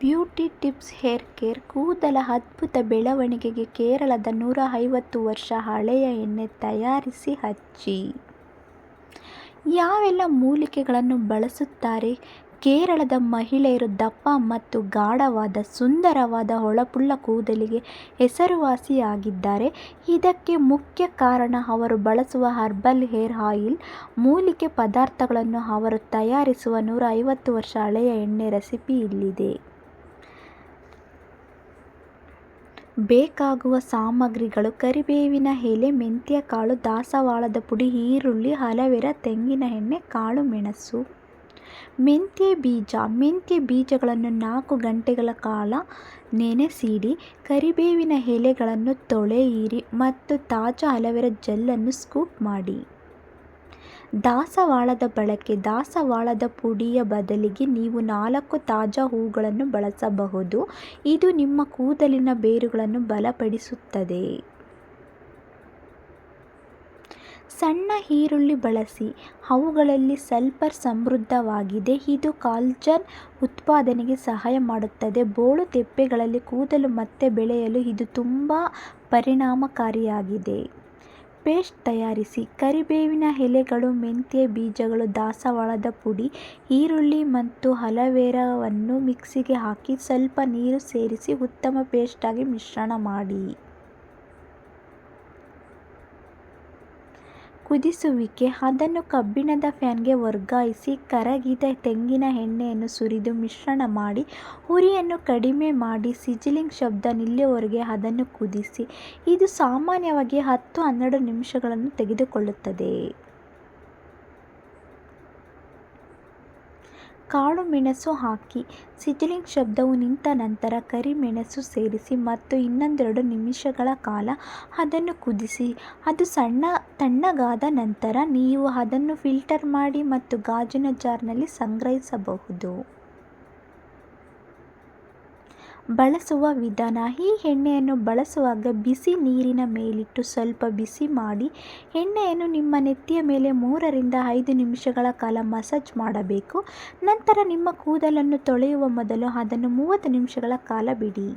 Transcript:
Beauty tips hair care ಕೂದಲ ಅದ್ಭುತ ಬೆಳವಣಿಗೆಗೆ ಕೇರಳದ ನೂರ ಐವತ್ತು ವರ್ಷ ಹಳೆಯ ಎಣ್ಣೆ ತಯಾರಿಸಿ ಹಚ್ಚಿ. ಯಾವೆಲ್ಲ ಮೂಲಿಕೆಗಳನ್ನು ಬಳಸುತ್ತಾರೆ? ಕೇರಳದ ಮಹಿಳೆಯರು ದಪ್ಪ ಮತ್ತು ಗಾಢವಾದ, ಸುಂದರವಾದ ಹೊಳಪುಳ್ಳ ಕೂದಲಿಗೆ ಹೆಸರುವಾಸಿಯಾಗಿದ್ದಾರೆ. ಇದಕ್ಕೆ ಮುಖ್ಯ ಕಾರಣ ಅವರು ಬಳಸುವ ಹರ್ಬಲ್ ಹೇರ್ ಆಯಿಲ್, ಮೂಲಿಕೆ ಪದಾರ್ಥಗಳನ್ನು ಅವರು ತಯಾರಿಸುವ ನೂರ ಐವತ್ತು ವರ್ಷ ಹಳೆಯ ಎಣ್ಣೆ ರೆಸಿಪಿ ಇಲ್ಲಿದೆ. ಬೇಕಾಗುವ ಸಾಮಗ್ರಿಗಳು, ಕರಿಬೇವಿನ ಎಲೆ ಮೆಂತ್ಯಕಾಳು ದಾಸವಾಳದ ಪುಡಿ, ಈರುಳ್ಳಿ ಹಲವೆರ ತೆಂಗಿನ ಎಣ್ಣೆ, ಕಾಳು ಮೆಣಸು. ಮೆಂತ್ಯ ಬೀಜ, ಮೆಂತ್ಯ ಬೀಜಗಳನ್ನು ನಾಲ್ಕು ಗಂಟೆಗಳ ಕಾಲ ನೆನೆಸಿಡಿ, ಕರಿಬೇವಿನ ಎಲೆಗಳನ್ನು ತೊಳೆಯಿರಿ ಮತ್ತು ತಾಜಾ ಹಲವೆರ ಜೆಲ್ಲನ್ನು ಸ್ಕೂಪ್ ಮಾಡಿ. ದಾಸವಾಳದ ಬಳಕೆ, ದಾಸವಾಳದ ಪುಡಿಯ ಬದಲಿಗೆ ನೀವು ನಾಲ್ಕು ತಾಜಾ ಹೂಗಳನ್ನು ಬಳಸಬಹುದು. ಇದು ನಿಮ್ಮ ಕೂದಲಿನ ಬೇರುಗಳನ್ನು ಬಲಪಡಿಸುತ್ತದೆ. ಸಣ್ಣ ಈರುಳ್ಳಿ ಬಳಸಿ. ಅವುಗಳಲ್ಲಿ ಸಲ್ಫರ್ ಸಮೃದ್ಧವಾಗಿದೆ. ಇದು ಕಾಲ್ಜನ್ ಉತ್ಪಾದನೆಗೆ ಸಹಾಯ ಮಾಡುತ್ತದೆ. ಬೋಳು ತೆಪ್ಪೆಗಳಲ್ಲಿ ಕೂದಲು ಮತ್ತೆ ಬೆಳೆಯಲು ಇದು ತುಂಬ ಪರಿಣಾಮಕಾರಿಯಾಗಿದೆ. ಪೇಸ್ಟ್ ತಯಾರಿಸಿ ಕರಿಬೇವಿನ ಎಲೆಗಳು, ಮೆಂತ್ಯ ಬೀಜಗಳು, ದಾಸವಾಳದ ಪುಡಿ, ಈರುಳ್ಳಿ ಮತ್ತು ಅಲೋವೆರಾವನ್ನು ಮಿಕ್ಸಿಗೆ ಹಾಕಿ ಸ್ವಲ್ಪ ನೀರು ಸೇರಿಸಿ ಉತ್ತಮ ಪೇಸ್ಟಾಗಿ ಮಿಶ್ರಣ ಮಾಡಿ. ಕುದಿಸುವಿಕೆ, ಅದನ್ನು ಕಬ್ಬಿಣದ ಫ್ಯಾನ್ಗೆ ವರ್ಗಾಯಿಸಿ ಕರಗಿದ ತೆಂಗಿನ ಎಣ್ಣೆಯನ್ನು ಸುರಿದು ಮಿಶ್ರಣ ಮಾಡಿ, ಹುರಿಯನ್ನು ಕಡಿಮೆ ಮಾಡಿ ಸಿಜಿಲಿಂಗ್ ಶಬ್ದ ನಿಲ್ಲುವವರೆಗೆ ಅದನ್ನು ಕುದಿಸಿ, ಇದು ಸಾಮಾನ್ಯವಾಗಿ ಹತ್ತು ಹನ್ನೆರಡು ನಿಮಿಷಗಳನ್ನು ತೆಗೆದುಕೊಳ್ಳುತ್ತದೆ. ಕಾಳು ಮೆಣಸು ಹಾಕಿ ಸಿಜಿಲಿಂಗ್ ಶಬ್ದವು ನಿಂತ ನಂತರ ಕರಿಮೆಣಸು ಸೇರಿಸಿ ಮತ್ತು ಇನ್ನೊಂದೆರಡು ನಿಮಿಷಗಳ ಕಾಲ ಅದನ್ನು ಕುದಿಸಿ, ಅದು ಸಣ್ಣ ತಣ್ಣಗಾದ ನಂತರ ನೀವು ಅದನ್ನು ಫಿಲ್ಟರ್ ಮಾಡಿ ಮತ್ತು ಗಾಜಿನ ಜಾರ್ನಲ್ಲಿ ಸಂಗ್ರಹಿಸಬಹುದು. ಬಳಸುವ ವಿಧಾನ. ಈ ಎಣ್ಣೆಯನ್ನು ಬಳಸುವಾಗ ಬಿಸಿ ನೀರಿನ ಮೇಲಿಟ್ಟು ಸ್ವಲ್ಪ ಬಿಸಿ ಮಾಡಿ ಎಣ್ಣೆಯನ್ನು ನಿಮ್ಮ ನೆತ್ತಿಯ ಮೇಲೆ ಮೂರರಿಂದ ಐದು ನಿಮಿಷಗಳ ಕಾಲ ಮಸಾಜ್ ಮಾಡಬೇಕು. ನಂತರ ನಿಮ್ಮ ಕೂದಲನ್ನು ತೊಳೆಯುವ ಮೊದಲು ಅದನ್ನು ಮೂವತ್ತು ನಿಮಿಷಗಳ ಕಾಲ ಬಿಡಿ.